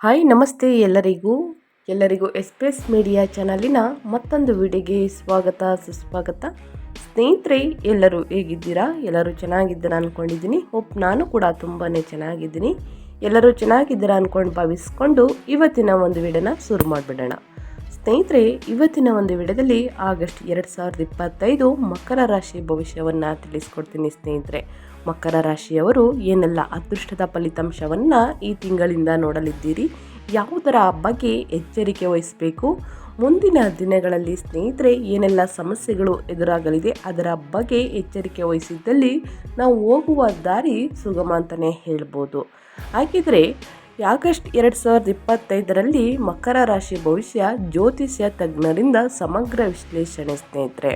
Hi, ನಮಸ್ತೆ ಎಲ್ಲರಿಗೂ. ಎಲ್ಲರಿಗೂ ಎಸ್ಪ್ರೆಸ್ ಮೀಡಿಯಾ ಚಾನಲಿನ ಮತ್ತೊಂದು ವಿಡಿಯೋಗೆ ಸ್ವಾಗತ, ಸುಸ್ವಾಗತ. ಸ್ನೇಹಿತರೆ, ಎಲ್ಲರೂ ಹೇಗಿದ್ದೀರಾ? ಎಲ್ಲರೂ ಚೆನ್ನಾಗಿದ್ದೀರಾ ಅಂದ್ಕೊಂಡಿದ್ದೀನಿ ಹೋಪ್ ನಾನು ಕೂಡ ತುಂಬಾ ಚೆನ್ನಾಗಿದ್ದೀನಿ. ಎಲ್ಲರೂ ಚೆನ್ನಾಗಿದ್ದೀರಾ ಅಂದ್ಕೊಂಡು ಭಾವಿಸ್ಕೊಂಡು ಇವತ್ತಿನ ಒಂದು ವಿಡಿಯೋನ ಶುರು ಮಾಡಿಬಿಡೋಣ. ಸ್ನೇಹಿತರೆ, ಇವತ್ತಿನ ಒಂದು ವಿಡಿಯೋದಲ್ಲಿ ಆಗಸ್ಟ್ ಎರಡು ಸಾವಿರದ ಇಪ್ಪತ್ತೈದು ಮಕರ ರಾಶಿ ಭವಿಷ್ಯವನ್ನು ತಿಳಿಸ್ಕೊಡ್ತೀನಿ ಸ್ನೇಹಿತರೆ. ಮಕರ ರಾಶಿಯವರು ಏನೆಲ್ಲ ಅದೃಷ್ಟದ ಫಲಿತಾಂಶವನ್ನು ಈ ತಿಂಗಳಿಂದ ನೋಡಲಿದ್ದೀರಿ, ಯಾವುದರ ಬಗ್ಗೆ ಎಚ್ಚರಿಕೆ ವಹಿಸಬೇಕು, ಮುಂದಿನ ದಿನಗಳಲ್ಲಿ ಸ್ನೇಹಿತರೆ ಏನೆಲ್ಲ ಸಮಸ್ಯೆಗಳು ಎದುರಾಗಲಿದೆ, ಅದರ ಬಗ್ಗೆ ಎಚ್ಚರಿಕೆ ವಹಿಸಿದ್ದಲ್ಲಿ ನಾವು ಹೋಗುವ ದಾರಿ ಸುಗಮ ಅಂತಲೇ ಹೇಳ್ಬೋದು. ಹಾಗಿದ್ರೆ ಆಗಸ್ಟ್ ಎರಡು ಸಾವಿರದ ಇಪ್ಪತ್ತೈದರಲ್ಲಿ ಮಕರ ರಾಶಿ ಭವಿಷ್ಯ ಜ್ಯೋತಿಷ್ಯ ತಜ್ಞರಿಂದ ಸಮಗ್ರ ವಿಶ್ಲೇಷಣೆ ಸ್ನೇಹಿತರೆ.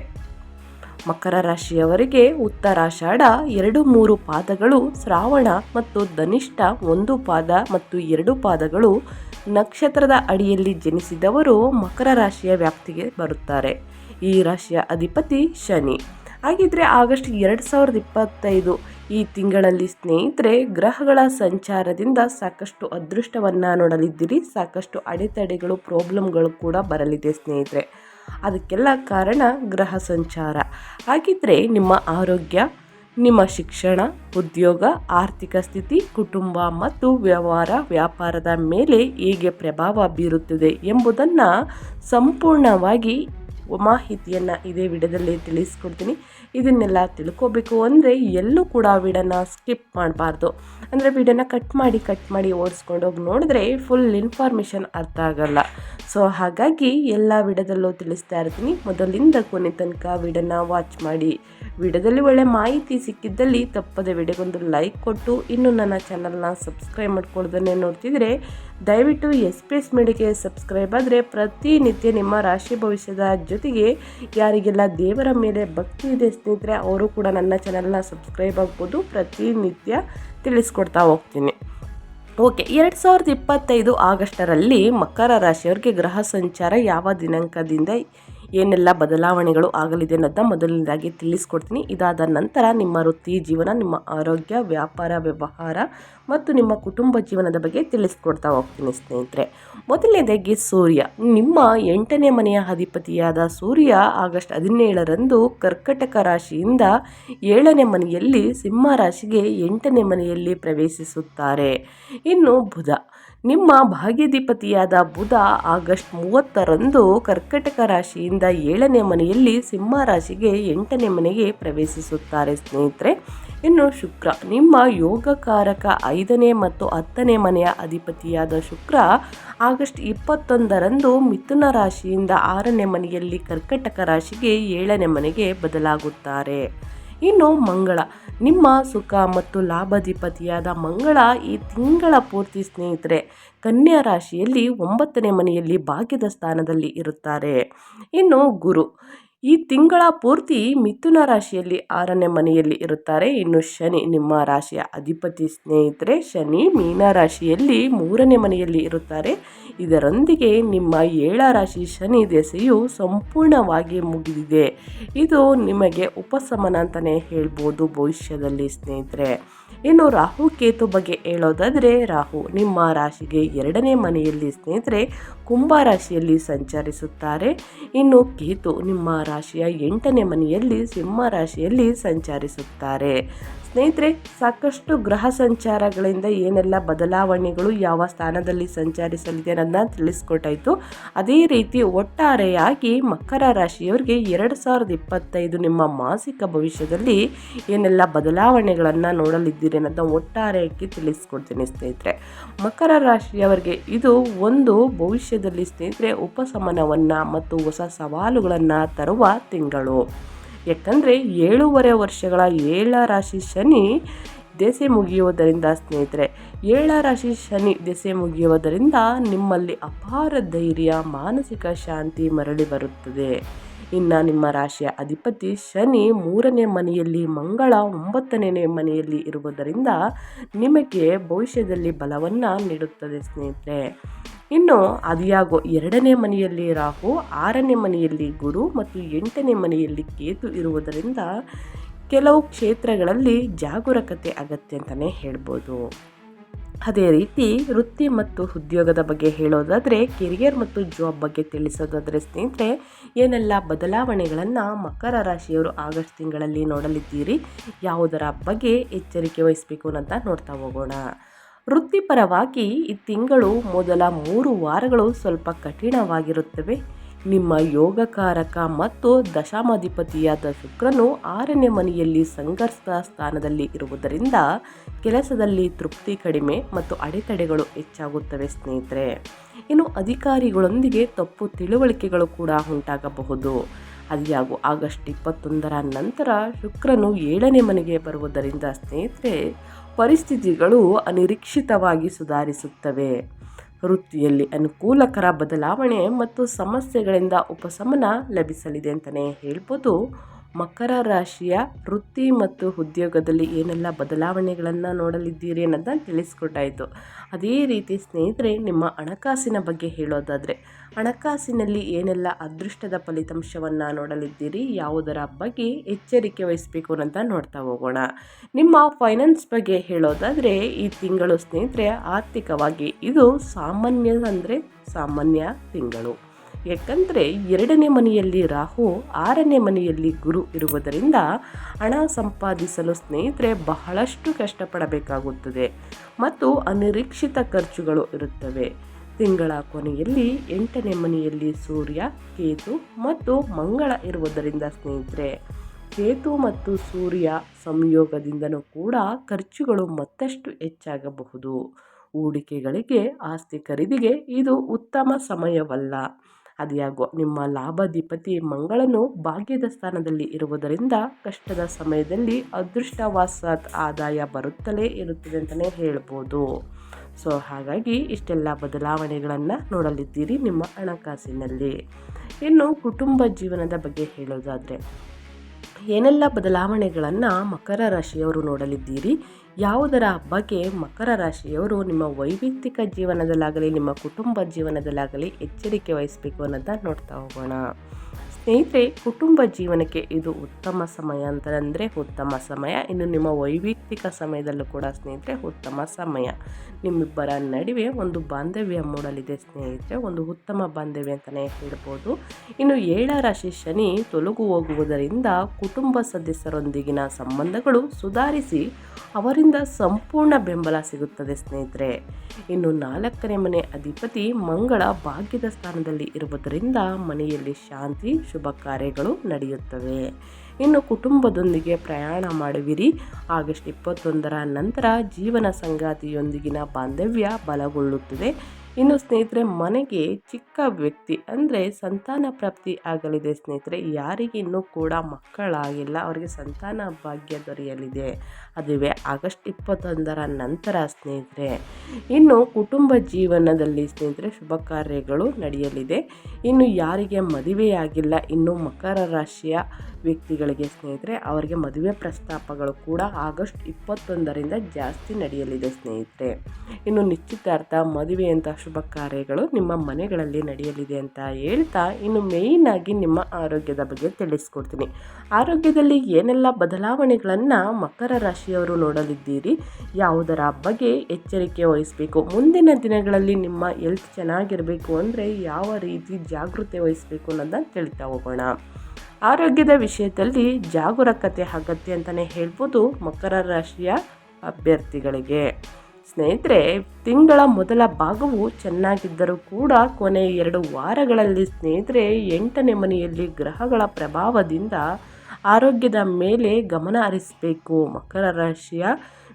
ಮಕರ ರಾಶಿಯವರಿಗೆ ಉತ್ತರಾಷಾಢ ಎರಡು ಮೂರು ಪಾದಗಳು ಶ್ರಾವಣ ಮತ್ತು ಧನಿಷ್ಠ ಒಂದು ಪಾದ ಮತ್ತು ಎರಡು ಪಾದಗಳು ನಕ್ಷತ್ರದ ಅಡಿಯಲ್ಲಿ ಜನಿಸಿದವರು ಮಕರ ರಾಶಿಯ ವ್ಯಾಪ್ತಿಗೆ ಬರುತ್ತಾರೆ. ಈ ರಾಶಿಯ ಅಧಿಪತಿ ಶನಿ. ಹಾಗಿದ್ರೆ ಆಗಸ್ಟ್ ಎರಡು ಸಾವಿರದ ಇಪ್ಪತ್ತೈದು ಈ ತಿಂಗಳಲ್ಲಿ ಸ್ನೇಹಿತರೆ, ಗ್ರಹಗಳ ಸಂಚಾರದಿಂದ ಸಾಕಷ್ಟು ಅದೃಷ್ಟವನ್ನು ನೋಡಲಿದ್ದೀರಿ, ಸಾಕಷ್ಟು ಅಡೆತಡೆಗಳು ಪ್ರಾಬ್ಲಮ್ಗಳು ಕೂಡ ಬರಲಿದೆ ಸ್ನೇಹಿತರೆ. ಅದಕ್ಕೆಲ್ಲ ಕಾರಣ ಗ್ರಹ ಸಂಚಾರ. ಹಾಗಿದ್ರೆ ನಿಮ್ಮ ಆರೋಗ್ಯ, ನಿಮ್ಮ ಶಿಕ್ಷಣ, ಉದ್ಯೋಗ, ಆರ್ಥಿಕ ಸ್ಥಿತಿ, ಕುಟುಂಬ ಮತ್ತು ವ್ಯವಹಾರ, ವ್ಯಾಪಾರದ ಮೇಲೆ ಹೇಗೆ ಪ್ರಭಾವ ಬೀರುತ್ತದೆ ಎಂಬುದನ್ನು ಸಂಪೂರ್ಣವಾಗಿ ಮಾಹಿತಿಯನ್ನು ಇದೇ ವಿಡಿಯೋದಲ್ಲಿ ತಿಳಿಸ್ಕೊಡ್ತೀನಿ. ಇದನ್ನೆಲ್ಲ ತಿಳ್ಕೋಬೇಕು ಅಂದರೆ ಎಲ್ಲೂ ಕೂಡ ವಿಡಿಯೋನ ಸ್ಕಿಪ್ ಮಾಡಬಾರ್ದು. ಅಂದರೆ ವಿಡಿಯೋನ ಕಟ್ ಮಾಡಿ ಕಟ್ ಮಾಡಿ ಓಡಿಸ್ಕೊಂಡೋಗಿ ನೋಡಿದ್ರೆ ಫುಲ್ ಇನ್ಫಾರ್ಮೇಷನ್ ಅರ್ಥ ಆಗಲ್ಲ. ಸೊ ಹಾಗಾಗಿ ಎಲ್ಲ ವಿಡದಲ್ಲೂ ತಿಳಿಸ್ತಾ ಇರ್ತೀನಿ. ಮೊದಲಿಂದ ಕೊನೆ ತನಕ ವಿಡಿಯೋನ ವಾಚ್ ಮಾಡಿ. ವಿಡದಲ್ಲಿ ಒಳ್ಳೆ ಮಾಹಿತಿ ಸಿಕ್ಕಿದ್ದಲ್ಲಿ ತಪ್ಪದೆ ವಿಡಿಯೋಗೊಂದು ಲೈಕ್ ಕೊಟ್ಟು, ಇನ್ನು ನನ್ನ ಚಾನಲ್ನ ಸಬ್ಸ್ಕ್ರೈಬ್ ಮಾಡ್ಕೊಳ್ಳೋದನ್ನೇ ನೋಡ್ತಿದ್ರೆ, ದಯವಿಟ್ಟು ಎಸ್ ಪಿ ಎಸ್ ಮೀಡಿಯಾಗೆ ಸಬ್ಸ್ಕ್ರೈಬ್ ಆದರೆ ಪ್ರತಿನಿತ್ಯ ನಿಮ್ಮ ರಾಶಿ ಭವಿಷ್ಯದ ಜೊತೆಗೆ ಯಾರಿಗೆಲ್ಲ ದೇವರ ಮೇಲೆ ಭಕ್ತಿ ಇದೆ ಸ್ನೇಹಿತರೆ, ಅವರು ಕೂಡ ನನ್ನ ಚಾನಲ್ನ ಸಬ್ಸ್ಕ್ರೈಬ್ ಆಗ್ಬೋದು. ಪ್ರತಿನಿತ್ಯ ತಿಳಿಸ್ಕೊಡ್ತಾ ಹೋಗ್ತೀನಿ. ಓಕೆ ಎರಡು ಸಾವಿರದ ಇಪ್ಪತ್ತೈದು ಆಗಸ್ಟರಲ್ಲಿ ಮಕರ ರಾಶಿಯವ್ರಿಗೆ ಗ್ರಹ ಸಂಚಾರ ಯಾವ ದಿನಾಂಕದಿಂದ ಏನೆಲ್ಲ ಬದಲಾವಣೆಗಳು ಆಗಲಿದೆ ಅನ್ನೋದನ್ನ ಮೊದಲನೇದಾಗಿ ತಿಳಿಸ್ಕೊಡ್ತೀನಿ. ಇದಾದ ನಂತರ ನಿಮ್ಮ ವೃತ್ತಿ ಜೀವನ, ನಿಮ್ಮ ಆರೋಗ್ಯ, ವ್ಯಾಪಾರ, ವ್ಯವಹಾರ ಮತ್ತು ನಿಮ್ಮ ಕುಟುಂಬ ಜೀವನದ ಬಗ್ಗೆ ತಿಳಿಸ್ಕೊಡ್ತಾ ಹೋಗ್ತೀನಿ ಸ್ನೇಹಿತರೆ. ಮೊದಲನೇದಾಗಿ ಸೂರ್ಯ. ನಿಮ್ಮ ಎಂಟನೇ ಮನೆಯ ಅಧಿಪತಿಯಾದ ಸೂರ್ಯ ಆಗಸ್ಟ್ ಹದಿನೇಳರಂದು ಕರ್ಕಟಕ ರಾಶಿಯಿಂದ ಏಳನೇ ಮನೆಯಲ್ಲಿ ಸಿಂಹ ರಾಶಿಗೆ ಎಂಟನೇ ಮನೆಯಲ್ಲಿ ಪ್ರವೇಶಿಸುತ್ತಾರೆ. ಇನ್ನು ಬುಧ. ನಿಮ್ಮ ಭಾಗ್ಯಾಧಿಪತಿಯಾದ ಬುಧ ಆಗಸ್ಟ್ ಮೂವತ್ತರಂದು ಕರ್ಕಟಕ ರಾಶಿಯಿಂದ ಏಳನೇ ಮನೆಯಲ್ಲಿ ಸಿಂಹ ರಾಶಿಗೆ ಎಂಟನೇ ಮನೆಗೆ ಪ್ರವೇಶಿಸುತ್ತಾರೆ ಸ್ನೇಹಿತರೆ. ಇನ್ನು ಶುಕ್ರ, ನಿಮ್ಮ ಯೋಗಕಾರಕ ಐದನೇ ಮತ್ತು ಹತ್ತನೇ ಮನೆಯ ಅಧಿಪತಿಯಾದ ಶುಕ್ರ ಆಗಸ್ಟ್ ಇಪ್ಪತ್ತೊಂದರಂದು ಮಿಥುನ ರಾಶಿಯಿಂದ ಆರನೇ ಮನೆಯಲ್ಲಿ ಕರ್ಕಟಕ ರಾಶಿಗೆ ಏಳನೇ ಮನೆಗೆ ಬದಲಾಗುತ್ತಾರೆ. ಇನ್ನು ಮಂಗಳ. ನಿಮ್ಮ ಸುಖ ಮತ್ತು ಲಾಭಾಧಿಪತಿಯಾದ ಮಂಗಳ ಈ ತಿಂಗಳ ಪೂರ್ತಿ ಸ್ನೇಹಿತರೆ, ಕನ್ಯಾ ರಾಶಿಯಲ್ಲಿ ಒಂಬತ್ತನೇ ಮನೆಯಲ್ಲಿ ಭಾಗ್ಯದ ಸ್ಥಾನದಲ್ಲಿ ಇರುತ್ತಾರೆ. ಇನ್ನು ಗುರು. ಈ ತಿಂಗಳ ಪೂರ್ತಿ ಮಿಥುನ ರಾಶಿಯಲ್ಲಿ ಆರನೇ ಮನೆಯಲ್ಲಿ ಇರುತ್ತಾರೆ. ಇನ್ನು ಶನಿ ನಿಮ್ಮ ರಾಶಿಯ ಅಧಿಪತಿ ಸ್ನೇಹಿತರೆ, ಶನಿ ಮೀನ ರಾಶಿಯಲ್ಲಿ ಮೂರನೇ ಮನೆಯಲ್ಲಿ ಇರುತ್ತಾರೆ. ಇದರೊಂದಿಗೆ ನಿಮ್ಮ ಏಳ ರಾಶಿ ಶನಿ ದೆಸೆಯು ಸಂಪೂರ್ಣವಾಗಿ ಮುಗಿದಿದೆ. ಇದು ನಿಮಗೆ ಉಪಶಮನ ಅಂತಲೇ ಹೇಳ್ಬೋದು ಭವಿಷ್ಯದಲ್ಲಿ ಸ್ನೇಹಿತರೆ. ಇನ್ನು ರಾಹು ಕೇತು ಬಗ್ಗೆ ಹೇಳೋದಾದರೆ, ರಾಹು ನಿಮ್ಮ ರಾಶಿಗೆ ಎರಡನೇ ಮನೆಯಲ್ಲಿ ಸ್ನೇಹಿತರೆ ಕುಂಭ ರಾಶಿಯಲ್ಲಿ ಸಂಚರಿಸುತ್ತಾರೆ. ಇನ್ನು ಕೇತು ನಿಮ್ಮ ರಾಶಿಯ ಎಂಟನೇ ಮನೆಯಲ್ಲಿ ಸಿಂಹ ರಾಶಿಯಲ್ಲಿ ಸಂಚರಿಸುತ್ತಾರೆ. ಸ್ನೇಹಿತರೆ, ಸಾಕಷ್ಟು ಗ್ರಹ ಸಂಚಾರಗಳಿಂದ ಏನೆಲ್ಲ ಬದಲಾವಣೆಗಳು ಯಾವ ಸ್ಥಾನದಲ್ಲಿ ಸಂಚರಿಸಲಿದೆ ಅನ್ನೋದನ್ನ ತಿಳಿಸ್ಕೊಟ್ಟಾಯಿತು. ಅದೇ ರೀತಿ ಒಟ್ಟಾರೆಯಾಗಿ ಮಕರ ರಾಶಿಯವರಿಗೆ ಎರಡು ಸಾವಿರದ ಇಪ್ಪತ್ತೈದು ನಿಮ್ಮ ಮಾಸಿಕ ಭವಿಷ್ಯದಲ್ಲಿ ಏನೆಲ್ಲ ಬದಲಾವಣೆಗಳನ್ನು ನೋಡಲಿದ್ದೀರಿ ಅನ್ನೋದನ್ನ ಒಟ್ಟಾರೆಯಾಗಿ ತಿಳಿಸ್ಕೊಡ್ತೀನಿ ಸ್ನೇಹಿತರೆ. ಮಕರ ರಾಶಿಯವರಿಗೆ ಇದು ಒಂದು ಭವಿಷ್ಯದಲ್ಲಿ ಸ್ನೇಹಿತರೆ ಉಪಶಮನವನ್ನು ಮತ್ತು ಹೊಸ ಸವಾಲುಗಳನ್ನು ತರುವ ತಿಂಗಳು. ಯಾಕಂದರೆ ಏಳೂವರೆ ವರ್ಷಗಳ ಏಳ ರಾಶಿ ಶನಿ ದೆಸೆ ಮುಗಿಯುವುದರಿಂದ, ಸ್ನೇಹಿತರೆ ಏಳ ರಾಶಿ ಶನಿ ದೆಸೆ ಮುಗಿಯುವುದರಿಂದ ನಿಮ್ಮಲ್ಲಿ ಅಪಾರ ಧೈರ್ಯ, ಮಾನಸಿಕ ಶಾಂತಿ ಮರಳಿ ಬರುತ್ತದೆ. ಇನ್ನು ನಿಮ್ಮ ರಾಶಿಯ ಅಧಿಪತಿ ಶನಿ ಮೂರನೇ ಮನೆಯಲ್ಲಿ, ಮಂಗಳ ಒಂಬತ್ತನೇ ಮನೆಯಲ್ಲಿ ಇರುವುದರಿಂದ ನಿಮಗೆ ಭವಿಷ್ಯದಲ್ಲಿ ಬಲವನ್ನು ನೀಡುತ್ತದೆ, ಸ್ನೇಹಿತರೆ. ಇನ್ನು ಅದಿಯಾಗೋ ಎರಡನೇ ಮನೆಯಲ್ಲಿ ರಾಹು, ಆರನೇ ಮನೆಯಲ್ಲಿ ಗುರು ಮತ್ತು ಎಂಟನೇ ಮನೆಯಲ್ಲಿ ಕೇತು ಇರುವುದರಿಂದ ಕೆಲವು ಕ್ಷೇತ್ರಗಳಲ್ಲಿ ಜಾಗರೂಕತೆ ಅಗತ್ಯ ಅಂತಲೇ ಹೇಳ್ಬೋದು. ಅದೇ ರೀತಿ ವೃತ್ತಿ ಮತ್ತು ಉದ್ಯೋಗದ ಬಗ್ಗೆ ಹೇಳೋದಾದರೆ ಕೆರಿಯರ್ ಮತ್ತು ಜಾಬ್ ಬಗ್ಗೆ ತಿಳಿಸೋದಾದರೆ ಸ್ನೇಹಿತರೆ, ಏನೆಲ್ಲ ಬದಲಾವಣೆಗಳನ್ನು ಮಕರ ರಾಶಿಯವರು ಆಗಸ್ಟ್ ತಿಂಗಳಲ್ಲಿ ನೋಡಲಿದ್ದೀರಿ, ಯಾವುದರ ಬಗ್ಗೆ ಎಚ್ಚರಿಕೆ ವಹಿಸಬೇಕು ಅಂತ ನೋಡ್ತಾ ಹೋಗೋಣ. ವೃತ್ತಿಪರವಾಗಿ ಈ ತಿಂಗಳು ಮೊದಲ ಮೂರು ವಾರಗಳು ಸ್ವಲ್ಪ ಕಠಿಣವಾಗಿರುತ್ತವೆ. ನಿಮ್ಮ ಯೋಗಕಾರಕ ಮತ್ತು ದಶಾಮಾಧಿಪತಿಯಾದ ಶುಕ್ರನು ಆರನೇ ಮನೆಯಲ್ಲಿ ಸಂಘರ್ಷದ ಸ್ಥಾನದಲ್ಲಿ ಇರುವುದರಿಂದ ಕೆಲಸದಲ್ಲಿ ತೃಪ್ತಿ ಕಡಿಮೆ ಮತ್ತು ಅಡೆತಡೆಗಳು ಹೆಚ್ಚಾಗುತ್ತವೆ ಸ್ನೇಹಿತರೆ. ಇನ್ನು ಅಧಿಕಾರಿಗಳೊಂದಿಗೆ ತಪ್ಪು ತಿಳುವಳಿಕೆಗಳು ಕೂಡ ಉಂಟಾಗಬಹುದು. ಅದ್ಯಾಗು ಆಗಸ್ಟ್ ಇಪ್ಪತ್ತೊಂದರ ನಂತರ ಶುಕ್ರನು ಏಳನೇ ಮನೆಗೆ ಬರುವುದರಿಂದ ಸ್ನೇಹಿತರೆ ಪರಿಸ್ಥಿತಿಗಳು ಅನಿರೀಕ್ಷಿತವಾಗಿ ಸುಧಾರಿಸುತ್ತವೆ. ವೃತ್ತಿಯಲ್ಲಿ ಅನುಕೂಲಕರ ಬದಲಾವಣೆ ಮತ್ತು ಸಮಸ್ಯೆಗಳಿಂದ ಉಪಶಮನ ಲಭಿಸಲಿದೆ ಅಂತಲೇ ಹೇಳ್ಬೋದು. ಮಕರ ರಾಶಿಯ ವೃತ್ತಿ ಮತ್ತು ಉದ್ಯೋಗದಲ್ಲಿ ಏನೆಲ್ಲ ಬದಲಾವಣೆಗಳನ್ನು ನೋಡಲಿದ್ದೀರಿ ಅನ್ನೋದನ್ನ ತಿಳಿಸ್ಕೊಟ್ಟಾಯಿತು. ಅದೇ ರೀತಿ ಸ್ನೇಹಿತರೆ, ನಿಮ್ಮ ಹಣಕಾಸಿನ ಬಗ್ಗೆ ಹೇಳೋದಾದರೆ, ಹಣಕಾಸಿನಲ್ಲಿ ಏನೆಲ್ಲ ಅದೃಷ್ಟದ ಫಲಿತಾಂಶವನ್ನು ನೋಡಲಿದ್ದೀರಿ, ಯಾವುದರ ಬಗ್ಗೆ ಎಚ್ಚರಿಕೆ ವಹಿಸಬೇಕು ಅಂತ ನೋಡ್ತಾ ಹೋಗೋಣ. ನಿಮ್ಮ ಫೈನಾನ್ಸ್ ಬಗ್ಗೆ ಹೇಳೋದಾದರೆ, ಈ ತಿಂಗಳು ಸ್ನೇಹಿತರೆ, ಆರ್ಥಿಕವಾಗಿ ಇದು ಸಾಮಾನ್ಯ ಅಂದರೆ ಸಾಮಾನ್ಯ ತಿಂಗಳು. ಯಾಕಂದರೆ ಎರಡನೇ ಮನೆಯಲ್ಲಿ ರಾಹು, ಆರನೇ ಮನೆಯಲ್ಲಿ ಗುರು ಇರುವುದರಿಂದ ಹಣ ಸಂಪಾದಿಸಲು ಸ್ನೇಹಿತರೆ ಬಹಳಷ್ಟು ಕಷ್ಟಪಡಬೇಕಾಗುತ್ತದೆ. ಮತ್ತು ಅನಿರೀಕ್ಷಿತ ಖರ್ಚುಗಳು ಇರುತ್ತವೆ. ತಿಂಗಳ ಕೊನೆಯಲ್ಲಿ ಎಂಟನೇ ಮನೆಯಲ್ಲಿ ಸೂರ್ಯ, ಕೇತು ಮತ್ತು ಮಂಗಳ ಇರುವುದರಿಂದ ಸ್ನೇಹಿತರೆ, ಕೇತು ಮತ್ತು ಸೂರ್ಯ ಸಂಯೋಗದಿಂದನೂ ಕೂಡ ಖರ್ಚುಗಳು ಮತ್ತಷ್ಟು ಹೆಚ್ಚಾಗಬಹುದು. ಹೂಡಿಕೆಗಳಿಗೆ, ಆಸ್ತಿ ಖರೀದಿಗೆ ಇದು ಉತ್ತಮ ಸಮಯವಲ್ಲ. ಅದ್ಯಾಗೋ ನಿಮ್ಮ ಲಾಭಾಧಿಪತಿ ಮಂಗಳನು ಭಾಗ್ಯದ ಸ್ಥಾನದಲ್ಲಿ ಇರುವುದರಿಂದ ಕಷ್ಟದ ಸಮಯದಲ್ಲಿ ಅದೃಷ್ಟವಾಸಾತ್ ಆದಾಯ ಬರುತ್ತಲೇ ಇರುತ್ತದೆ ಅಂತಲೇ ಹೇಳ್ಬೋದು. ಸೊ, ಹಾಗಾಗಿ ಇಷ್ಟೆಲ್ಲ ಬದಲಾವಣೆಗಳನ್ನು ನೋಡಲಿದ್ದೀರಿ ನಿಮ್ಮ ಹಣಕಾಸಿನಲ್ಲಿ. ಇನ್ನು ಕುಟುಂಬ ಜೀವನದ ಬಗ್ಗೆ ಹೇಳೋದಾದರೆ ಏನೆಲ್ಲ ಬದಲಾವಣೆಗಳನ್ನು ಮಕರ ರಾಶಿಯವರು ನೋಡಲಿದ್ದೀರಿ? ಯಾವುದರ ಬಗ್ಗೆ ಮಕರ ರಾಶಿಯವರು ನಿಮ್ಮ ವೈಯಕ್ತಿಕ ಜೀವನದಲ್ಲಾಗಲಿ, ನಿಮ್ಮ ಕುಟುಂಬ ಜೀವನದಲ್ಲಾಗಲಿ ಎಚ್ಚರಿಕೆ ವಹಿಸಬೇಕು ಅನ್ನೋದನ್ನ ನೋಡ್ತಾ ಹೋಗೋಣ. ಸ್ನೇಹಿತರೆ, ಕುಟುಂಬ ಜೀವನಕ್ಕೆ ಇದು ಉತ್ತಮ ಸಮಯ ಅಂತಂದರೆ ಉತ್ತಮ ಸಮಯ. ಇನ್ನು ನಿಮ್ಮ ವೈಯಕ್ತಿಕ ಸಮಯದಲ್ಲೂ ಕೂಡ ಸ್ನೇಹಿತರೆ ಉತ್ತಮ ಸಮಯ. ನಿಮ್ಮಿಬ್ಬರ ನಡುವೆ ಒಂದು ಬಾಂಧವ್ಯ ಮೂಡಲಿದೆ ಸ್ನೇಹಿತರೆ, ಒಂದು ಉತ್ತಮ ಬಾಂಧವ್ಯ ಅಂತಲೇ ಹೇಳ್ಬೋದು. ಇನ್ನು ಏಳ ರಾಶಿ ಶನಿ ತೊಲಗು ಹೋಗುವುದರಿಂದ ಕುಟುಂಬ ಸದಸ್ಯರೊಂದಿಗಿನ ಸಂಬಂಧಗಳು ಸುಧಾರಿಸಿ ಅವರಿಂದ ಸಂಪೂರ್ಣ ಬೆಂಬಲ ಸಿಗುತ್ತದೆ ಸ್ನೇಹಿತರೆ. ಇನ್ನು ನಾಲ್ಕನೇ ಮನೆ ಅಧಿಪತಿ ಮಂಗಳ ಭಾಗ್ಯದ ಸ್ಥಾನದಲ್ಲಿ ಇರುವುದರಿಂದ ಮನೆಯಲ್ಲಿ ಶಾಂತಿ ಶುಭ ಕಾರ್ಯಗಳು ನಡೆಯುತ್ತವೆ. ಇನ್ನು ಕುಟುಂಬದೊಂದಿಗೆ ಪ್ರಯಾಣ ಮಾಡುವಿರಿ. ಆಗಸ್ಟ್ ಇಪ್ಪತ್ತೊಂದರ ನಂತರ ಜೀವನ ಸಂಗಾತಿಯೊಂದಿಗಿನ ಬಾಂಧವ್ಯ ಬಲಗೊಳ್ಳುತ್ತದೆ. ಇನ್ನು ಸ್ನೇಹಿತರೆ, ಮನೆಗೆ ಚಿಕ್ಕ ವ್ಯಕ್ತಿ ಅಂದರೆ ಸಂತಾನ ಪ್ರಾಪ್ತಿ ಆಗಲಿದೆ ಸ್ನೇಹಿತರೆ ಯಾರಿಗೆ ಇನ್ನೂ ಕೂಡ ಮಕ್ಕಳಾಗಿಲ್ಲ. ಅವರಿಗೆ ಸಂತಾನ ಭಾಗ್ಯ ದೊರೆಯಲಿದೆ. ಅದುವೇ ಆಗಸ್ಟ್ ಇಪ್ಪತ್ತೊಂದರ ನಂತರ ಸ್ನೇಹಿತರೆ. ಇನ್ನು ಕುಟುಂಬ ಜೀವನದಲ್ಲಿ ಸ್ನೇಹಿತರೆ, ಶುಭ ಕಾರ್ಯಗಳು ನಡೆಯಲಿದೆ. ಇನ್ನು ಯಾರಿಗೆ ಮದುವೆಯಾಗಿಲ್ಲ ಇನ್ನು ಮಕರ ರಾಶಿಯ ವ್ಯಕ್ತಿಗಳಿಗೆ ಸ್ನೇಹಿತರೆ, ಅವರಿಗೆ ಮದುವೆ ಪ್ರಸ್ತಾಪಗಳು ಕೂಡ ಆಗಸ್ಟ್ ಇಪ್ಪತ್ತೊಂದರಿಂದ ಜಾಸ್ತಿ ನಡೆಯಲಿದೆ ಸ್ನೇಹಿತರೆ. ಇನ್ನು ನಿಶ್ಚಿತಾರ್ಥ ಮದುವೆಯಂಥ ಶುಭ ಕಾರ್ಯಗಳು ನಿಮ್ಮ ಮನೆಗಳಲ್ಲಿ ನಡೆಯಲಿದೆ ಅಂತ ಹೇಳ್ತಾ ಇನ್ನು ಮೇಯ್ನಾಗಿ ನಿಮ್ಮ ಆರೋಗ್ಯದ ಬಗ್ಗೆ ತಿಳಿಸ್ಕೊಡ್ತೀನಿ. ಆರೋಗ್ಯದಲ್ಲಿ ಏನೆಲ್ಲ ಬದಲಾವಣೆಗಳನ್ನು ಮಕರ ರಾಶಿಯವರು ನೋಡಲಿದ್ದೀರಿ? ಯಾವುದರ ಬಗ್ಗೆ ಎಚ್ಚರಿಕೆ ವಹಿಸಬೇಕು? ಮುಂದಿನ ದಿನಗಳಲ್ಲಿ ನಿಮ್ಮ ಹೆಲ್ತ್ ಚೆನ್ನಾಗಿರಬೇಕು ಅಂದರೆ ಯಾವ ರೀತಿ ಜಾಗೃತೆ ವಹಿಸಬೇಕು ಅನ್ನೋದನ್ನು ತಿಳಿತಾ ಹೋಗೋಣ. ಆರೋಗ್ಯದ ವಿಷಯದಲ್ಲಿ ಜಾಗರೂಕತೆ ಅಗತ್ಯ ಅಂತಲೇ ಹೇಳ್ಬೋದು ಮಕರ ರಾಶಿಯ ಅಭ್ಯರ್ಥಿಗಳಿಗೆ. ಸ್ನೇಹಿತರೆ, ತಿಂಗಳ ಮೊದಲ ಭಾಗವು ಚೆನ್ನಾಗಿದ್ದರೂ ಕೂಡ ಕೊನೆ ಎರಡು ವಾರಗಳಲ್ಲಿ ಸ್ನೇಹಿತರೆ, ಎಂಟನೇ ಮನೆಯಲ್ಲಿ ಗ್ರಹಗಳ ಪ್ರಭಾವದಿಂದ ಆರೋಗ್ಯದ ಮೇಲೆ ಗಮನ ಹರಿಸಬೇಕು. ಮಕರ ರಾಶಿಯ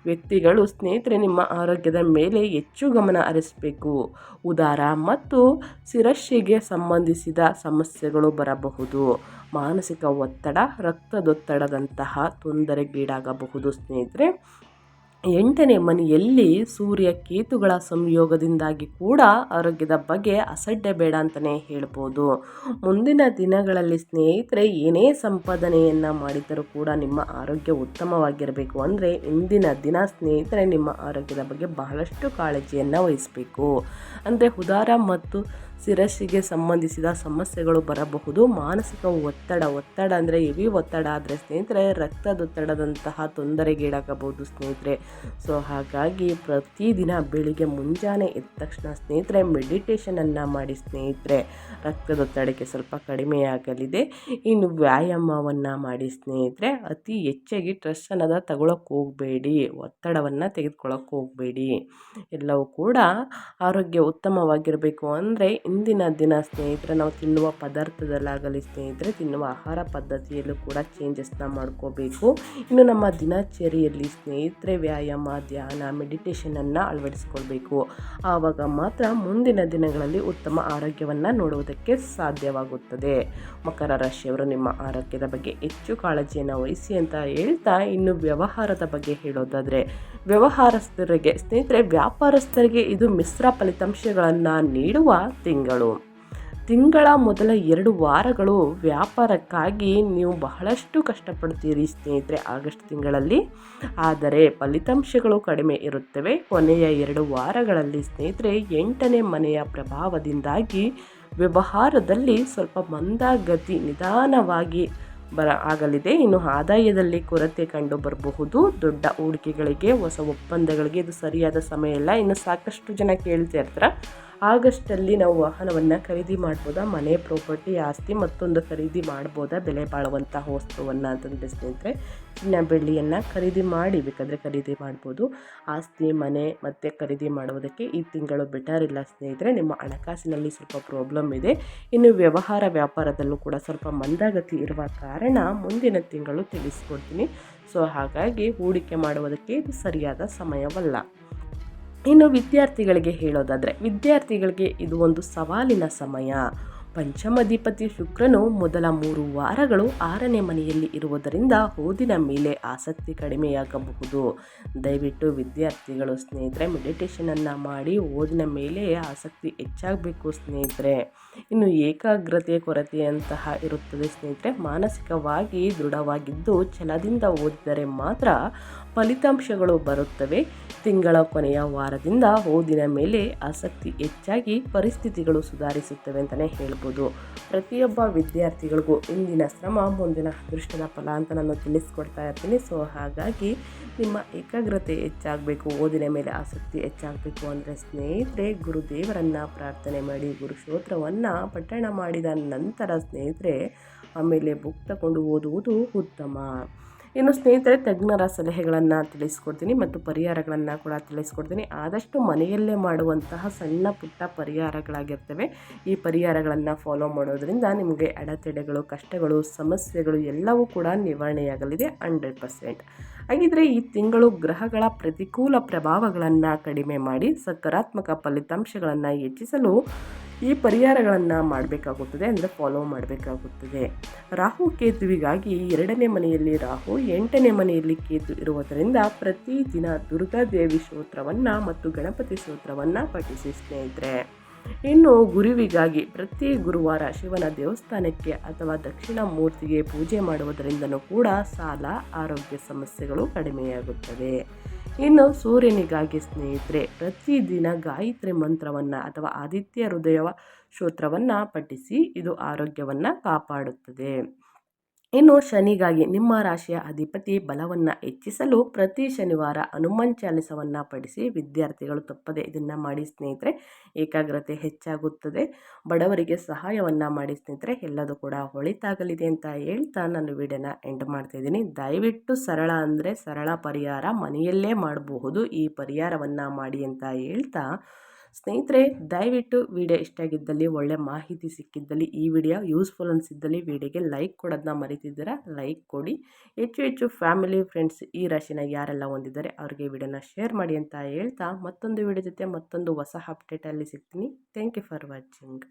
ವ್ಯಕ್ತಿಗಳು ಸ್ನೇಹಿತರೆ, ನಿಮ್ಮ ಆರೋಗ್ಯದ ಮೇಲೆ ಹೆಚ್ಚು ಗಮನ ಹರಿಸಬೇಕು. ಉದಾರ ಮತ್ತು ಶಿರಸ್ಸಿಗೆ ಸಂಬಂಧಿಸಿದ ಸಮಸ್ಯೆಗಳು ಬರಬಹುದು. ಮಾನಸಿಕ ಒತ್ತಡ, ರಕ್ತದೊತ್ತಡದಂತಹ ತೊಂದರೆಗೀಡಾಗಬಹುದು ಸ್ನೇಹಿತರೆ. ಎಂಟನೇ ಮನೆಯಲ್ಲಿ ಸೂರ್ಯ ಕೇತುಗಳ ಸಂಯೋಗದಿಂದಾಗಿ ಕೂಡ ಆರೋಗ್ಯದ ಬಗ್ಗೆ ಅಸಡ್ಡೆ ಬೇಡ ಅಂತಲೇ ಹೇಳ್ಬೋದು. ಮುಂದಿನ ದಿನಗಳಲ್ಲಿ ಸ್ನೇಹಿತರೆ, ಏನೇ ಸಂಪಾದನೆಯನ್ನು ಮಾಡಿದರೂ ಕೂಡ ನಿಮ್ಮ ಆರೋಗ್ಯ ಉತ್ತಮವಾಗಿರಬೇಕು ಅಂದರೆ ಇಂದಿನ ದಿನ ಸ್ನೇಹಿತರೆ, ನಿಮ್ಮ ಆರೋಗ್ಯದ ಬಗ್ಗೆ ಬಹಳಷ್ಟು ಕಾಳಜಿಯನ್ನು ವಹಿಸಬೇಕು. ಅಂದರೆ ಉದಾರ ಮತ್ತು ಶಿರಸ್ಸಿಗೆ ಸಂಬಂಧಿಸಿದ ಸಮಸ್ಯೆಗಳು ಬರಬಹುದು. ಮಾನಸಿಕ ಒತ್ತಡ ಒತ್ತಡ ಅಂದರೆ ಹೆವಿ ಒತ್ತಡ. ಆದರೆ ಸ್ನೇಹಿತರೆ, ರಕ್ತದೊತ್ತಡದಂತಹ ತೊಂದರೆಗೀಡಾಗಬಹುದು ಸ್ನೇಹಿತರೆ. ಸೊ ಹಾಗಾಗಿ ಪ್ರತಿದಿನ ಬೆಳಿಗ್ಗೆ ಮುಂಜಾನೆ ಎದ್ದ ತಕ್ಷಣ ಸ್ನೇಹಿತರೆ ಮೆಡಿಟೇಷನನ್ನು ಮಾಡಿ ಸ್ನೇಹಿತರೆ. ರಕ್ತದೊತ್ತಡಕ್ಕೆ ಸ್ವಲ್ಪ ಕಡಿಮೆಯಾಗಲಿದೆ ಇನ್ನು ವ್ಯಾಯಾಮವನ್ನು ಮಾಡಿ ಸ್ನೇಹಿತರೆ. ಅತಿ ಹೆಚ್ಚಾಗಿ ಸ್ಟ್ರೆಸ್ ಅನ್ನೋದ ತಗೊಳಕ್ಕೆ ಹೋಗಬೇಡಿ. ಒತ್ತಡವನ್ನು ತೆಗೆದುಕೊಳ್ಳೋಕೆ ಹೋಗಬೇಡಿ. ಎಲ್ಲವೂ ಕೂಡ ಆರೋಗ್ಯ ಉತ್ತಮವಾಗಿರಬೇಕು ಅಂದರೆ ಇಂದಿನ ದಿನ ಸ್ನೇಹಿತರೆ, ನಾವು ತಿನ್ನುವ ಪದಾರ್ಥದಲ್ಲಾಗಲಿ ಸ್ನೇಹಿತರೆ, ತಿನ್ನುವ ಆಹಾರ ಪದ್ಧತಿಯಲ್ಲೂ ಕೂಡ ಚೇಂಜಸ್ನ ಮಾಡ್ಕೋಬೇಕು. ಇನ್ನು ನಮ್ಮ ದಿನಚರಿಯಲ್ಲಿ ಸ್ನೇಹಿತರೆ, ವ್ಯಾಯಾಮ, ಧ್ಯಾನ ಮೆಡಿಟೇಷನನ್ನು ಅಳವಡಿಸ್ಕೊಳ್ಬೇಕು. ಆವಾಗ ಮಾತ್ರ ಮುಂದಿನ ದಿನಗಳಲ್ಲಿ ಉತ್ತಮ ಆರೋಗ್ಯವನ್ನು ನೋಡುವುದಕ್ಕೆ ಸಾಧ್ಯವಾಗುತ್ತದೆ. ಮಕರ ರಾಶಿಯವರು ನಿಮ್ಮ ಆರೋಗ್ಯದ ಬಗ್ಗೆ ಹೆಚ್ಚು ಕಾಳಜಿಯನ್ನು ವಹಿಸಿ ಅಂತ ಹೇಳ್ತಾ ಇನ್ನು ವ್ಯವಹಾರದ ಬಗ್ಗೆ ಹೇಳೋದಾದರೆ, ವ್ಯವಹಾರಸ್ಥರಿಗೆ, ಸ್ನೇಹಿತರೆ, ವ್ಯಾಪಾರಸ್ಥರಿಗೆ ಇದು ಮಿಶ್ರ ಫಲಿತಾಂಶಗಳನ್ನು ನೀಡುವ ತಿಂಗಳು. ತಿಂಗಳ ಮೊದಲ ಎರಡು ವಾರಗಳು ವ್ಯಾಪಾರಕ್ಕಾಗಿ ನೀವು ಬಹಳಷ್ಟು ಕಷ್ಟಪಡ್ತೀರಿ ಸ್ನೇಹಿತರೆ ಆಗಸ್ಟ್ ತಿಂಗಳಲ್ಲಿ. ಆದರೆ ಫಲಿತಾಂಶಗಳು ಕಡಿಮೆ ಇರುತ್ತವೆ. ಕೊನೆಯ ಎರಡು ವಾರಗಳಲ್ಲಿ ಸ್ನೇಹಿತರೆ ಎಂಟನೇ ಮನೆಯ ಪ್ರಭಾವದಿಂದಾಗಿ ವ್ಯವಹಾರದಲ್ಲಿ ಸ್ವಲ್ಪ ಮಂದಗತಿ ನಿಧಾನವಾಗಿ ಬರ ಆಗಲಿದೆ. ಇನ್ನು ಆದಾಯದಲ್ಲಿ ಕೊರತೆ ಕಂಡು ಬರಬಹುದು. ದೊಡ್ಡ ಹೂಡಿಕೆಗಳಿಗೆ ಹೊಸ ಒಪ್ಪಂದಗಳಿಗೆ ಇದು ಸರಿಯಾದ ಸಮಯ ಇಲ್ಲ ಇನ್ನು ಸಾಕಷ್ಟು ಜನ ಕೇಳ್ತಾ ಇರ್ತಾರೆ. ಆಗಸ್ಟಲ್ಲಿ ನಾವು ವಾಹನವನ್ನು ಖರೀದಿ ಮಾಡ್ಬೋದಾ? ಮನೆ ಪ್ರಾಪರ್ಟಿ ಆಸ್ತಿ ಮತ್ತೊಂದು ಖರೀದಿ ಮಾಡ್ಬೋದಾ? ಬೆಲೆ ಬಾಳುವಂತಹ ವಸ್ತುವನ್ನು ಅಂತಂದರೆ ಸ್ನೇಹಿತರೆ, ಚಿನ್ನ ಬೆಳ್ಳಿಯನ್ನು ಖರೀದಿ ಮಾಡಿ ಬೇಕಾದರೆ ಖರೀದಿ ಮಾಡ್ಬೋದು. ಆಸ್ತಿ, ಮನೆ ಮತ್ತೆ ಖರೀದಿ ಮಾಡುವುದಕ್ಕೆ ಈ ತಿಂಗಳು ಬೆಟರ್ ಇಲ್ಲ ಸ್ನೇಹಿತರೆ. ನಿಮ್ಮ ಹಣಕಾಸಿನಲ್ಲಿ ಸ್ವಲ್ಪ ಪ್ರಾಬ್ಲಮ್ ಇದೆ. ಇನ್ನು ವ್ಯವಹಾರ ವ್ಯಾಪಾರದಲ್ಲೂ ಕೂಡ ಸ್ವಲ್ಪ ಮಂದಗತಿ ಇರುವ ಕಾರಣ ಮುಂದಿನ ತಿಂಗಳು ತಿಳಿಸ್ಕೊಡ್ತೀನಿ. ಸೊ ಹಾಗಾಗಿ ಹೂಡಿಕೆ ಮಾಡುವುದಕ್ಕೆ ಇದು ಸರಿಯಾದ ಸಮಯವಲ್ಲ. ಇನ್ನು ವಿದ್ಯಾರ್ಥಿಗಳಿಗೆ ಹೇಳೋದಾದರೆ, ವಿದ್ಯಾರ್ಥಿಗಳಿಗೆ ಇದು ಒಂದು ಸವಾಲಿನ ಸಮಯ. ಪಂಚಮಧಿಪತಿ ಶುಕ್ರನು ಮೊದಲ ಮೂರು ವಾರಗಳು ಆರನೇ ಮನೆಯಲ್ಲಿ ಇರುವುದರಿಂದ ಓದಿನ ಮೇಲೆ ಆಸಕ್ತಿ ಕಡಿಮೆಯಾಗಬಹುದು. ದಯವಿಟ್ಟು ವಿದ್ಯಾರ್ಥಿಗಳು ಸ್ನೇಹಿತರೆ ಮೆಡಿಟೇಷನನ್ನು ಮಾಡಿ ಓದಿನ ಮೇಲೆ ಆಸಕ್ತಿ ಹೆಚ್ಚಾಗಬೇಕು ಸ್ನೇಹಿತರೆ. ಇನ್ನು ಏಕಾಗ್ರತೆಯ ಕೊರತೆಯಂತಹ ಇರುತ್ತದೆ ಸ್ನೇಹಿತರೆ. ಮಾನಸಿಕವಾಗಿ ದೃಢವಾಗಿದ್ದು ಛಲದಿಂದ ಓದಿದರೆ ಮಾತ್ರ ಫಲಿತಾಂಶಗಳು ಬರುತ್ತವೆ. ತಿಂಗಳ ಕೊನೆಯ ವಾರದಿಂದ ಓದಿನ ಮೇಲೆ ಆಸಕ್ತಿ ಹೆಚ್ಚಾಗಿ ಪರಿಸ್ಥಿತಿಗಳು ಸುಧಾರಿಸುತ್ತವೆ ಅಂತಲೇ ಹೇಳ್ಬೋದು. ಪ್ರತಿಯೊಬ್ಬ ವಿದ್ಯಾರ್ಥಿಗಳಿಗೂ ಇಂದಿನ ಶ್ರಮ, ಮುಂದಿನ ಅದೃಷ್ಟದ ಫಲ ಅಂತ ನಾನು ತಿಳಿಸ್ಕೊಡ್ತಾ ಇರ್ತೀನಿ. ಸೊ ಹಾಗಾಗಿ ನಿಮ್ಮ ಏಕಾಗ್ರತೆ ಹೆಚ್ಚಾಗಬೇಕು, ಓದಿನ ಮೇಲೆ ಆಸಕ್ತಿ ಹೆಚ್ಚಾಗಬೇಕು ಅಂದರೆ ಸ್ನೇಹಿತರೆ, ಗುರುದೇವರನ್ನು ಪ್ರಾರ್ಥನೆ ಮಾಡಿ ಗುರು ಸ್ತೋತ್ರವನ್ನು ಪಠಣ ಮಾಡಿದ ನಂತರ ಸ್ನೇಹಿತರೆ, ಆಮೇಲೆ ಬುಕ್ ತಗೊಂಡು ಓದುವುದು ಉತ್ತಮ. ಇನ್ನು ಸ್ನೇಹಿತರೆ, ತಜ್ಞರ ಸಲಹೆಗಳನ್ನು ತಿಳಿಸ್ಕೊಡ್ತೀನಿ ಮತ್ತು ಪರಿಹಾರಗಳನ್ನು ಕೂಡ ತಿಳಿಸ್ಕೊಡ್ತೀನಿ. ಆದಷ್ಟು ಮನೆಯಲ್ಲೇ ಮಾಡುವಂತಹ ಸಣ್ಣ ಪುಟ್ಟ ಪರಿಹಾರಗಳಾಗಿರ್ತವೆ. ಈ ಪರಿಹಾರಗಳನ್ನು ಫಾಲೋ ಮಾಡೋದರಿಂದ ನಿಮಗೆ ಅಡೆತಡೆಗಳು, ಕಷ್ಟಗಳು, ಸಮಸ್ಯೆಗಳು ಎಲ್ಲವೂ ಕೂಡ ನಿವಾರಣೆಯಾಗಲಿದೆ ಹಂಡ್ರೆಡ್ ಪರ್ಸೆಂಟ್. ಹಾಗಿದ್ರೆ ಈ ತಿಂಗಳು ಗ್ರಹಗಳ ಪ್ರತಿಕೂಲ ಪ್ರಭಾವಗಳನ್ನು ಕಡಿಮೆ ಮಾಡಿ, ಸಕಾರಾತ್ಮಕ ಫಲಿತಾಂಶಗಳನ್ನು ಹೆಚ್ಚಿಸಲು ಈ ಪರಿಹಾರಗಳನ್ನು ಮಾಡಬೇಕಾಗುತ್ತದೆ ಅಂದರೆ ಫಾಲೋ ಮಾಡಬೇಕಾಗುತ್ತದೆ. ರಾಹು ಕೇತುವಿಗಾಗಿ ಎರಡನೇ ಮನೆಯಲ್ಲಿ ರಾಹು, ಎಂಟನೇ ಮನೆಯಲ್ಲಿ ಕೇತು ಇರುವುದರಿಂದ ಪ್ರತಿದಿನ ದುರ್ಗಾದೇವಿ ಸ್ತೋತ್ರವನ್ನು ಮತ್ತು ಗಣಪತಿ ಸ್ತೋತ್ರವನ್ನು ಪಠಿಸಿ ಸ್ನೇಹಿತರೆ. ಇನ್ನು ಗುರುವಿಗಾಗಿ ಪ್ರತಿ ಗುರುವಾರ ಶಿವನ ದೇವಸ್ಥಾನಕ್ಕೆ ಅಥವಾ ದಕ್ಷಿಣ ಮೂರ್ತಿಗೆ ಪೂಜೆ ಮಾಡುವುದರಿಂದನೂ ಕೂಡ ಸಾಲ, ಆರೋಗ್ಯ ಸಮಸ್ಯೆಗಳು ಕಡಿಮೆಯಾಗುತ್ತವೆ. ಇನ್ನು ಸೂರ್ಯನಿಗಾಗಿ ಸ್ನೇಹಿತರೆ ಪ್ರತಿದಿನ ಗಾಯತ್ರಿ ಮಂತ್ರವನ್ನು ಅಥವಾ ಆದಿತ್ಯ ಹೃದಯ ಸ್ತೋತ್ರವನ್ನು ಪಠಿಸಿ ಇದು ಆರೋಗ್ಯವನ್ನು ಕಾಪಾಡುತ್ತದೆ. ಇನ್ನು ಶನಿಗಾಗಿ ನಿಮ್ಮ ರಾಶಿಯ ಅಧಿಪತಿ ಬಲವನ್ನು ಹೆಚ್ಚಿಸಲು ಪ್ರತಿ ಶನಿವಾರ ಹನುಮಾನ್ ಚಾಲಿಸವನ್ನು ಪಡಿಸಿ ವಿದ್ಯಾರ್ಥಿಗಳು ತಪ್ಪದೆ ಇದನ್ನು ಮಾಡಿ ಸ್ನೇಹಿತರೆ, ಏಕಾಗ್ರತೆ ಹೆಚ್ಚಾಗುತ್ತದೆ. ಬಡವರಿಗೆ ಸಹಾಯವನ್ನು ಮಾಡಿ ಸ್ನೇಹಿತರೆ, ಎಲ್ಲದೂ ಕೂಡ ಹೊಳಿತಾಗಲಿದೆ ಅಂತ ಹೇಳ್ತಾ ನಾನು ವಿಡಿಯೋನ ಎಂಡ್ ಮಾಡ್ತಾಯಿದ್ದೀನಿ ದಯವಿಟ್ಟು ಸರಳ ಅಂದರೆ ಸರಳ ಪರಿಹಾರ ಮನೆಯಲ್ಲೇ ಮಾಡಬಹುದು. ಈ ಪರಿಹಾರವನ್ನು ಮಾಡಿ ಅಂತ ಹೇಳ್ತಾ ಸ್ನೇಹಿತರೆ, ದಯವಿಟ್ಟು ವಿಡಿಯೋ ಇಷ್ಟ ಆಗಿದ್ದಲ್ಲಿ, ಒಳ್ಳೆ ಮಾಹಿತಿ ಸಿಕ್ಕಿದ್ದಲ್ಲಿ, ಈ ವಿಡಿಯೋ ಯೂಸ್ಫುಲ್ ಅನಿಸಿದ್ದಲ್ಲಿ, ವಿಡಿಯೋಗೆ ಲೈಕ್ ಕೊಡೋದನ್ನ ಮರಿತಿದ್ದೀರಾ, ಲೈಕ್ ಕೊಡಿ. ಹೆಚ್ಚು ಹೆಚ್ಚು ಫ್ಯಾಮಿಲಿ, ಫ್ರೆಂಡ್ಸ್ ಈ ರಾಶಿನ ಯಾರೆಲ್ಲ ಹೊಂದಿದ್ದಾರೆ, ಅವ್ರಿಗೆ ವಿಡಿಯೋನ ಶೇರ್ ಮಾಡಿ ಅಂತ ಹೇಳ್ತಾ ಮತ್ತೊಂದು ವಿಡಿಯೋ ಜೊತೆ ಮತ್ತೊಂದು ಹೊಸ ಅಪ್ಡೇಟಲ್ಲಿ ಸಿಗ್ತೀನಿ. Thank you for watching.